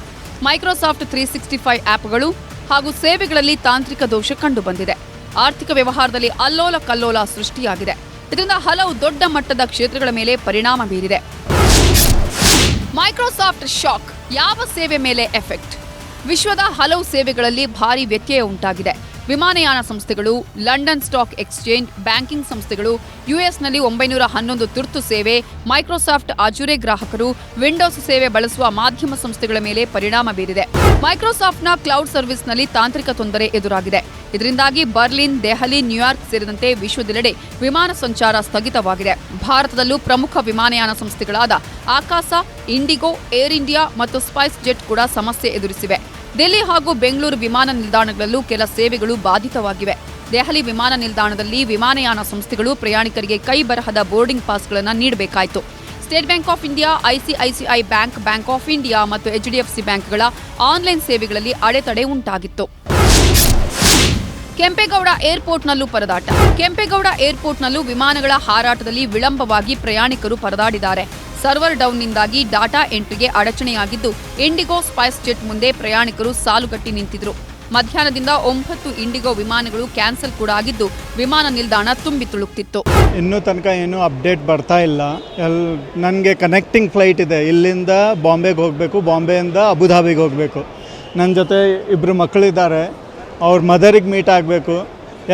ಮೈಕ್ರೋಸಾಫ್ಟ್ ತ್ರೀ ಸಿಕ್ಸ್ಟಿ ಫೈವ್ ಆ್ಯಪ್ಗಳು ಹಾಗೂ ಸೇವೆಗಳಲ್ಲಿ ತಾಂತ್ರಿಕ ದೋಷ ಕಂಡುಬಂದಿದೆ. ಆರ್ಥಿಕ ವ್ಯವಹಾರದಲ್ಲಿ ಅಲ್ಲೋಲ ಕಲ್ಲೋಲ ಸೃಷ್ಟಿಯಾಗಿದೆ. ಇದರಿಂದ ಹಲವು ದೊಡ್ಡ ಮಟ್ಟದ ಕ್ಷೇತ್ರಗಳ ಮೇಲೆ ಪರಿಣಾಮ ಬೀರಿದೆ. ಮೈಕ್ರೋಸಾಫ್ಟ್ ಶಾಕ್ ಯಾವ ಸೇವೆ ಮೇಲೆ ಎಫೆಕ್ಟ್? ವಿಶ್ವದ ಹಲವು ಸೇವೆಗಳಲ್ಲಿ ಭಾರಿ ವ್ಯತ್ಯಯ ಉಂಟಾಗಿದೆ. ವಿಮಾನಯಾನ ಸಂಸ್ಥೆಗಳು, ಲಂಡನ್ ಸ್ಟಾಕ್ ಎಕ್ಸ್ಚೇಂಜ್, ಬ್ಯಾಂಕಿಂಗ್ ಸಂಸ್ಥೆಗಳು, ಯುಎಸ್ನಲ್ಲಿ ಒಂಬೈನೂರ ಹನ್ನೊಂದು ತುರ್ತು ಸೇವೆ, ಮೈಕ್ರೋಸಾಫ್ಟ್ ಆಜುರೆ ಗ್ರಾಹಕರು, ವಿಂಡೋಸ್ ಸೇವೆ ಬಳಸುವ ಮಾಧ್ಯಮ ಸಂಸ್ಥೆಗಳ ಮೇಲೆ ಪರಿಣಾಮ ಬೀರಿದೆ. ಮೈಕ್ರೋಸಾಫ್ಟ್ನ ಕ್ಲೌಡ್ ಸರ್ವಿಸ್ನಲ್ಲಿ ತಾಂತ್ರಿಕ ತೊಂದರೆ ಎದುರಾಗಿದೆ. ಇದರಿಂದಾಗಿ ಬರ್ಲಿನ್, ದೆಹಲಿ, ನ್ಯೂಯಾರ್ಕ್ ಸೇರಿದಂತೆ ವಿಶ್ವದೆಲ್ಲೆಡೆ ವಿಮಾನ ಸಂಚಾರ ಸ್ಥಗಿತವಾಗಿದೆ. ಭಾರತದಲ್ಲೂ ಪ್ರಮುಖ ವಿಮಾನಯಾನ ಸಂಸ್ಥೆಗಳಾದ ಆಕಾಶ, ಇಂಡಿಗೋ, ಏರ್ ಇಂಡಿಯಾ ಮತ್ತು ಸ್ಪೈಸ್ ಜೆಟ್ ಕೂಡ ಸಮಸ್ಯೆ ಎದುರಿಸಿವೆ. ದಿಲ್ಲಿ ಹಾಗೂ ಬೆಂಗಳೂರು ವಿಮಾನ ನಿಲ್ದಾಣಗಳಲ್ಲೂ ಕೆಲ ಸೇವೆಗಳು ಬಾಧಿತವಾಗಿವೆ. ದೆಹಲಿ ವಿಮಾನ ನಿಲ್ದಾಣದಲ್ಲಿ ವಿಮಾನಯಾನ ಸಂಸ್ಥೆಗಳು ಪ್ರಯಾಣಿಕರಿಗೆ ಕೈ ಬರಹದ ಬೋರ್ಡಿಂಗ್ ಪಾಸ್ಗಳನ್ನು ನೀಡಬೇಕಾಯಿತು. State bank of India ICICI bank bank of India ಮತ್ತು ಎಚ್ಡಿಎಫ್ಸಿ ಬ್ಯಾಂಕ್ಗಳ ಆನ್ಲೈನ್ ಸೇವೆಗಳಲ್ಲಿ ಅಡೆತಡೆ ಉಂಟಾಗಿತ್ತು. ಕೆಂಪೇಗೌಡ ಏರ್ಪೋರ್ಟ್ನಲ್ಲೂ ಪರದಾಟ. ಕೆಂಪೇಗೌಡ ಏರ್ಪೋರ್ಟ್ನಲ್ಲೂ ವಿಮಾನಗಳ ಹಾರಾಟದಲ್ಲಿ ವಿಳಂಬವಾಗಿ ಪ್ರಯಾಣಿಕರು ಪರದಾಡಿದ್ದಾರೆ. ಸರ್ವರ್ ಡೌನ್ನಿಂದಾಗಿ ಡಾಟಾ ಎಂಟ್ರಿಗೆ ಅಡಚಣೆಯಾಗಿದ್ದು ಇಂಡಿಗೋ ಸ್ಪೈಸ್ ಜೆಟ್ ಮುಂದೆ ಪ್ರಯಾಣಿಕರು ಸಾಲುಗಟ್ಟಿ ನಿಂತಿದ್ರು. ಮಧ್ಯಾಹ್ನದಿಂದ ಒಂಬತ್ತು ಇಂಡಿಗೋ ವಿಮಾನಗಳು ಕ್ಯಾನ್ಸಲ್ ಕೂಡ ಆಗಿದ್ದು ವಿಮಾನ ನಿಲ್ದಾಣ ತುಂಬಿ ತುಳುಕ್ತಿತ್ತು. ಇನ್ನೂ ತನಕ ಏನೂ ಅಪ್ಡೇಟ್ ಬರ್ತಾ ಇಲ್ಲ. ನನಗೆ ಕನೆಕ್ಟಿಂಗ್ ಫ್ಲೈಟ್ ಇದೆ. ಇಲ್ಲಿಂದ ಬಾಂಬೆಗೆ ಹೋಗಬೇಕು, ಬಾಂಬೆಯಿಂದ ಅಬುಧಾಬಿಗೆ ಹೋಗಬೇಕು. ನನ್ನ ಜೊತೆ ಇಬ್ಬರು ಮಕ್ಕಳಿದ್ದಾರೆ ಅವ್ರ ಮದರಿಗೆ ಮೀಟ್ ಆಗಬೇಕು.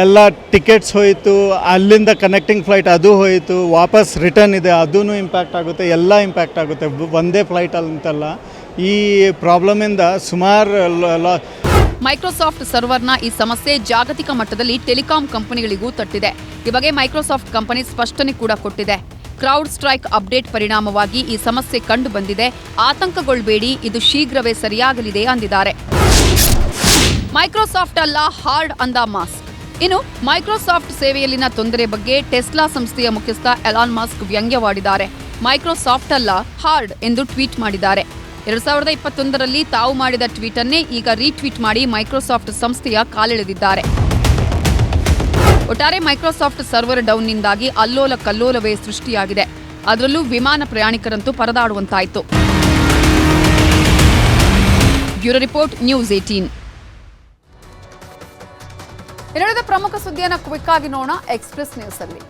ಎಲ್ಲ ಟಿಕೆಟ್ಸ್ ಹೋಯಿತು, ಅಲ್ಲಿಂದ ಕನೆಕ್ಟಿಂಗ್ ಫ್ಲೈಟ್ ಅದು ಹೋಯಿತು, ವಾಪಸ್ ರಿಟರ್ನ್ ಇದೆ ಅದೂ ಇಂಪ್ಯಾಕ್ಟ್ ಆಗುತ್ತೆ, ಎಲ್ಲ ಇಂಪ್ಯಾಕ್ಟ್ ಆಗುತ್ತೆ ಒಂದೇ ಫ್ಲೈಟ್ ಅಂತಲ್ಲ. ಈ ಪ್ರಾಬ್ಲಮಿಂದ ಸುಮಾರು ಮೈಕ್ರೋಸಾಫ್ಟ್ ಸರ್ವರ್ನ ಈ ಸಮಸ್ಯೆ ಜಾಗತಿಕ ಮಟ್ಟದಲ್ಲಿ ಟೆಲಿಕಾಂ ಕಂಪನಿಗಳಿಗೂ ತಟ್ಟಿದೆ. ಈ ಬಗ್ಗೆ ಮೈಕ್ರೋಸಾಫ್ಟ್ ಕಂಪನಿ ಸ್ಪಷ್ಟನೆ ಕೂಡ ಕೊಟ್ಟಿದೆ. ಕ್ರೌಡ್ ಸ್ಟ್ರೈಕ್ ಅಪ್ಡೇಟ್ ಪರಿಣಾಮವಾಗಿ ಈ ಸಮಸ್ಯೆ ಕಂಡು ಬಂದಿದೆ. ಆತಂಕಗೊಳ್ಬೇಡಿ, ಇದು ಶೀಘ್ರವೇ ಸರಿಯಾಗಲಿದೆ ಅಂದಿದ್ದಾರೆ. ಮೈಕ್ರೋಸಾಫ್ಟ್ ಅಲ್ಲ ಹಾರ್ಡ್ ಅಂದ ಮಾಸ್ಕ್. ಇನ್ನು ಮೈಕ್ರೋಸಾಫ್ಟ್ ಸೇವೆಯಲ್ಲಿನ ತೊಂದರೆ ಬಗ್ಗೆ ಟೆಸ್ಲಾ ಸಂಸ್ಥೆಯ ಮುಖ್ಯಸ್ಥ ಎಲಾನ್ ಮಾಸ್ಕ್ ವ್ಯಂಗ್ಯವಾಡಿದ್ದಾರೆ. ಮೈಕ್ರೋಸಾಫ್ಟ್ ಅಲ್ಲ, ಹಾರ್ಡ್ ಎಂದು ಟ್ವೀಟ್ ಮಾಡಿದ್ದಾರೆ. ಎರಡ್ ಸಾವಿರದ ಇಪ್ಪತ್ತೊಂದರಲ್ಲಿ ತಾವು ಮಾಡಿದ ಟ್ವೀಟ್ ಅನ್ನೇ ಈಗ ರೀಟ್ವೀಟ್ ಮಾಡಿ ಮೈಕ್ರೋಸಾಫ್ಟ್ ಸಂಸ್ಥೆಯ ಕಾಲೆಳೆದಿದ್ದಾರೆ. ಒಟ್ಟಾರೆ ಮೈಕ್ರೋಸಾಫ್ಟ್ ಸರ್ವರ್ ಡೌನ್ನಿಂದಾಗಿ ಅಲ್ಲೋಲ ಕಲ್ಲೋಲವೇ ಸೃಷ್ಟಿಯಾಗಿದೆ. ಅದರಲ್ಲೂ ವಿಮಾನ ಪ್ರಯಾಣಿಕರಂತೂ ಪರದಾಡುವಂತಾಯಿತು. Bureau report news eighteen. ಇನ್ನುಳಿದ ಪ್ರಮುಖ ಸುದ್ದಿಯನ್ನು ಕ್ವಿಕ್ ಆಗಿ ನೋಡೋಣ ಎಕ್ಸ್ಪ್ರೆಸ್ ನ್ಯೂಸ್ ಅಲ್ಲಿ.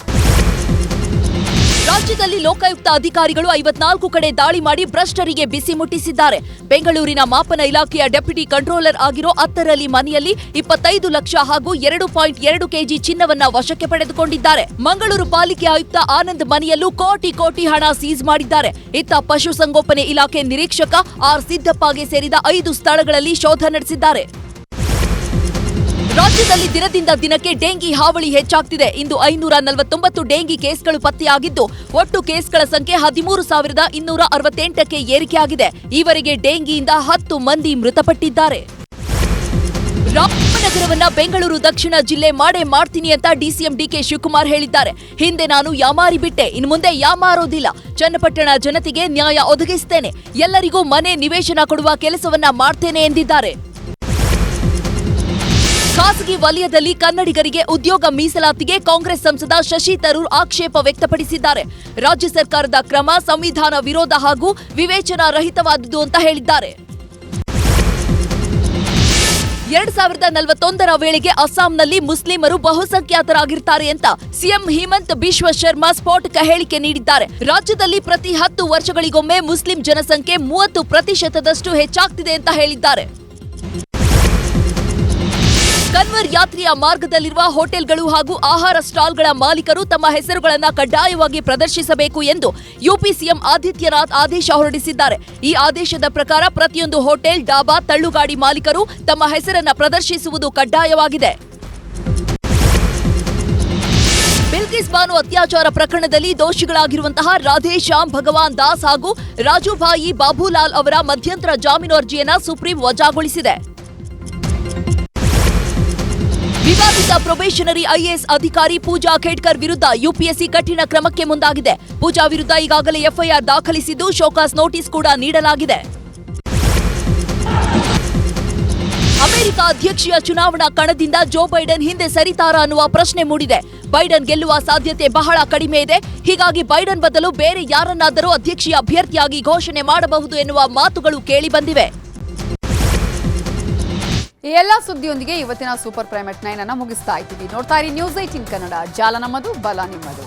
ರಾಜ್ಯದಲ್ಲಿ ಲೋಕಾಯುಕ್ತ ಅಧಿಕಾರಿಗಳು ಐವತ್ನಾಲ್ಕು ಕಡೆ ದಾಳಿ ಮಾಡಿ ಭ್ರಷ್ಟರಿಗೆ ಬಿಸಿ ಮುಟ್ಟಿಸಿದ್ದಾರೆ. ಬೆಂಗಳೂರಿನ ಮಾಪನ ಇಲಾಖೆಯ ಡೆಪ್ಯೂಟಿ ಕಂಟ್ರೋಲರ್ ಆಗಿರೋ ಹತ್ತರಲ್ಲಿ ಮನೆಯಲ್ಲಿ ಇಪ್ಪತ್ತೈದು ಲಕ್ಷ ಹಾಗೂ ಎರಡು ಪಾಯಿಂಟ್ ಎರಡು ಕೆಜಿ ಚಿನ್ನವನ್ನ ವಶಕ್ಕೆ ಪಡೆದುಕೊಂಡಿದ್ದಾರೆ. ಮಂಗಳೂರು ಪಾಲಿಕೆ ಆಯುಕ್ತ ಆನಂದ್ ಮನೆಯಲ್ಲೂ ಕೋಟಿ ಕೋಟಿ ಹಣ ಸೀಸ್ ಮಾಡಿದ್ದಾರೆ. ಇತ್ತ ಪಶುಸಂಗೋಪನೆ ಇಲಾಖೆ ನಿರೀಕ್ಷಕ ಆರ್ ಸಿದ್ದಪ್ಪಗೆ ಸೇರಿದ ಐದು ಸ್ಥಳಗಳಲ್ಲಿ ಶೋಧ ನಡೆಸಿದ್ದಾರೆ. ರಾಜ್ಯದಲ್ಲಿ ದಿನದಿಂದ ದಿನಕ್ಕೆ ಡೆಂಗಿ ಹಾವಳಿ ಹೆಚ್ಚಾಗ್ತಿದೆ. ಇಂದು ಐನೂರ ನಲವತ್ತೊಂಬತ್ತು ಡೆಂಗಿ ಕೇಸ್ಗಳು ಪತ್ತೆಯಾಗಿದ್ದು, ಒಟ್ಟು ಕೇಸ್ಗಳ ಸಂಖ್ಯೆ ಹದಿಮೂರು ಸಾವಿರದ ಇನ್ನೂರ ಅರವತ್ತೆಂಟಕ್ಕೆ ಏರಿಕೆಯಾಗಿದೆ. ಈವರೆಗೆ ಡೆಂಗಿಯಿಂದ ಹತ್ತು ಮಂದಿ ಮೃತಪಟ್ಟಿದ್ದಾರೆ. ರಾಮನಗರವನ್ನ ಬೆಂಗಳೂರು ದಕ್ಷಿಣ ಜಿಲ್ಲೆ ಮಾಡೇ ಮಾಡ್ತೀನಿ ಅಂತ ಡಿಸಿಎಂ ಡಿಕೆ ಶಿವಕುಮಾರ್ ಹೇಳಿದ್ದಾರೆ. ಹಿಂದೆ ನಾನು ಯಾಮಾರಿ ಬಿಟ್ಟೆ, ಇನ್ನು ಮುಂದೆ ಯಾಮಾರೋದಿಲ್ಲ. ಚನ್ನಪಟ್ಟಣ ಜನತೆಗೆ ನ್ಯಾಯ ಒದಗಿಸ್ತೇನೆ. ಎಲ್ಲರಿಗೂ ಮನೆ ನಿವೇಶನ ಕೊಡುವ ಕೆಲಸವನ್ನ ಮಾಡ್ತೇನೆ ಎಂದಿದ್ದಾರೆ. ಖಾಸಗಿ ವಲಯದಲ್ಲಿ ಕನ್ನಡಿಗರಿಗೆ ಉದ್ಯೋಗ ಮೀಸಲಾತಿಗೆ ಕಾಂಗ್ರೆಸ್ ಸಂಸದ ಶಶಿ ತರೂರ್ ಆಕ್ಷೇಪ ವ್ಯಕ್ತಪಡಿಸಿದ್ದಾರೆ. ರಾಜ್ಯ ಸರ್ಕಾರದ ಕ್ರಮ, ಸಂವಿಧಾನ ವಿರೋಧ ಹಾಗೂ ವಿವೇಚನಾ ರಹಿತವಾದುದು ಅಂತ ಹೇಳಿದ್ದಾರೆ. ಎರಡ್ ಸಾವಿರದ ನಲವತ್ತೊಂದರ ವೇಳೆಗೆ ಅಸ್ಸಾಂನಲ್ಲಿ ಮುಸ್ಲಿಮರು ಬಹುಸಂಖ್ಯಾತರಾಗಿರ್ತಾರೆ ಅಂತ ಸಿಎಂ ಹೇಮಂತ್ ಬಿಶ್ವ ಶರ್ಮಾ ಸ್ಫೋಟಕ ಹೇಳಿಕೆ ನೀಡಿದ್ದಾರೆ. ರಾಜ್ಯದಲ್ಲಿ ಪ್ರತಿ ಹತ್ತು ವರ್ಷಗಳಿಗೊಮ್ಮೆ ಮುಸ್ಲಿಂ ಜನಸಂಖ್ಯೆ ಮೂವತ್ತು ಪ್ರತಿಶತದಷ್ಟು ಹೆಚ್ಚಾಗ್ತಿದೆ ಅಂತ ಹೇಳಿದ್ದಾರೆ. ಕನ್ವರ್ ಯಾತ್ರೆಯ ಮಾರ್ಗದಲ್ಲಿರುವ ಹೋಟೆಲ್ಗಳು ಹಾಗೂ ಆಹಾರ ಸ್ಟಾಲ್ಗಳ ಮಾಲೀಕರು ತಮ್ಮ ಹೆಸರುಗಳನ್ನು ಕಡ್ಡಾಯವಾಗಿ ಪ್ರದರ್ಶಿಸಬೇಕು ಎಂದು ಯುಪಿ ಸಿಎಂ ಆದಿತ್ಯನಾಥ್ ಆದೇಶ ಹೊರಡಿಸಿದ್ದಾರೆ. ಈ ಆದೇಶದ ಪ್ರಕಾರ ಪ್ರತಿಯೊಂದು ಹೋಟೆಲ್, ಡಾಬಾ, ತಳ್ಳುಗಾಡಿ ಮಾಲೀಕರು ತಮ್ಮ ಹೆಸರನ್ನು ಪ್ರದರ್ಶಿಸುವುದು ಕಡ್ಡಾಯವಾಗಿದೆ. ಬಿಲ್ಕಿಸ್ ಬಾನು ಅತ್ಯಾಚಾರ ಪ್ರಕರಣದಲ್ಲಿ ದೋಷಿಗಳಾಗಿರುವಂತಹ ರಾಧೇಶ್ಯಾಮ್ ಭಗವಾನ್ ದಾಸ್ ಹಾಗೂ ರಾಜುಭಾಯಿ ಬಾಬುಲಾಲ್ ಅವರ ಮಧ್ಯಂತರ ಜಾಮೀನು ಅರ್ಜಿಯನ್ನು ಸುಪ್ರೀಂ ವಜಾಗೊಳಿಸಿದೆ. ವಿವಾದಿತ ಪ್ರೊಬೇಷನರಿ ಐಎಎಸ್ ಅಧಿಕಾರಿ ಪೂಜಾ ಖೇಡ್ಕರ್ ವಿರುದ್ಧ ಯುಪಿಎಸ್ಸಿ ಕಠಿಣ ಕ್ರಮಕ್ಕೆ ಮುಂದಾಗಿದೆ. ಪೂಜಾ ವಿರುದ್ಧ ಈಗಾಗಲೇ ಎಫ್ಐಆರ್ ದಾಖಲಿಸಿದ್ದು ಶೋಕಾಸ್ ನೋಟಿಸ್ ಕೂಡ ನೀಡಲಾಗಿದೆ. ಅಮೆರಿಕ ಅಧ್ಯಕ್ಷೀಯ ಚುನಾವಣಾ ಕಣದಿಂದ ಜೋ ಬೈಡನ್ ಹಿಂದೆ ಸರಿತಾರಾ ಅನ್ನುವ ಪ್ರಶ್ನೆ ಮೂಡಿದೆ. ಬೈಡನ್ ಗೆಲ್ಲುವ ಸಾಧ್ಯತೆ ಬಹಳ ಕಡಿಮೆ ಇದೆ. ಹೀಗಾಗಿ ಬೈಡನ್ ಬದಲು ಬೇರೆ ಯಾರನ್ನಾದರೂ ಅಧ್ಯಕ್ಷೀಯ ಅಭ್ಯರ್ಥಿಯಾಗಿ ಘೋಷಣೆ ಮಾಡಬಹುದು ಎನ್ನುವ ಮಾತುಗಳು ಕೇಳಿಬಂದಿವೆ ಈ ಎಲ್ಲ ಸುದ್ದಿಯೊಂದಿಗೆ ಇವತ್ತಿನ ಸೂಪರ್ ಪ್ರೈಮೇಟ್ ನೈನ್ ಅನ್ನು ಮುಗಿಸ್ತಾ ಇದ್ದೀವಿ. ನೋಡ್ತಾ ಇರಿ ನ್ಯೂಸ್ ಏಟಿನ್ ಕನ್ನಡ. ಜಾಲ ನಮ್ಮದು, ಬಲ ನಿಮ್ಮದು.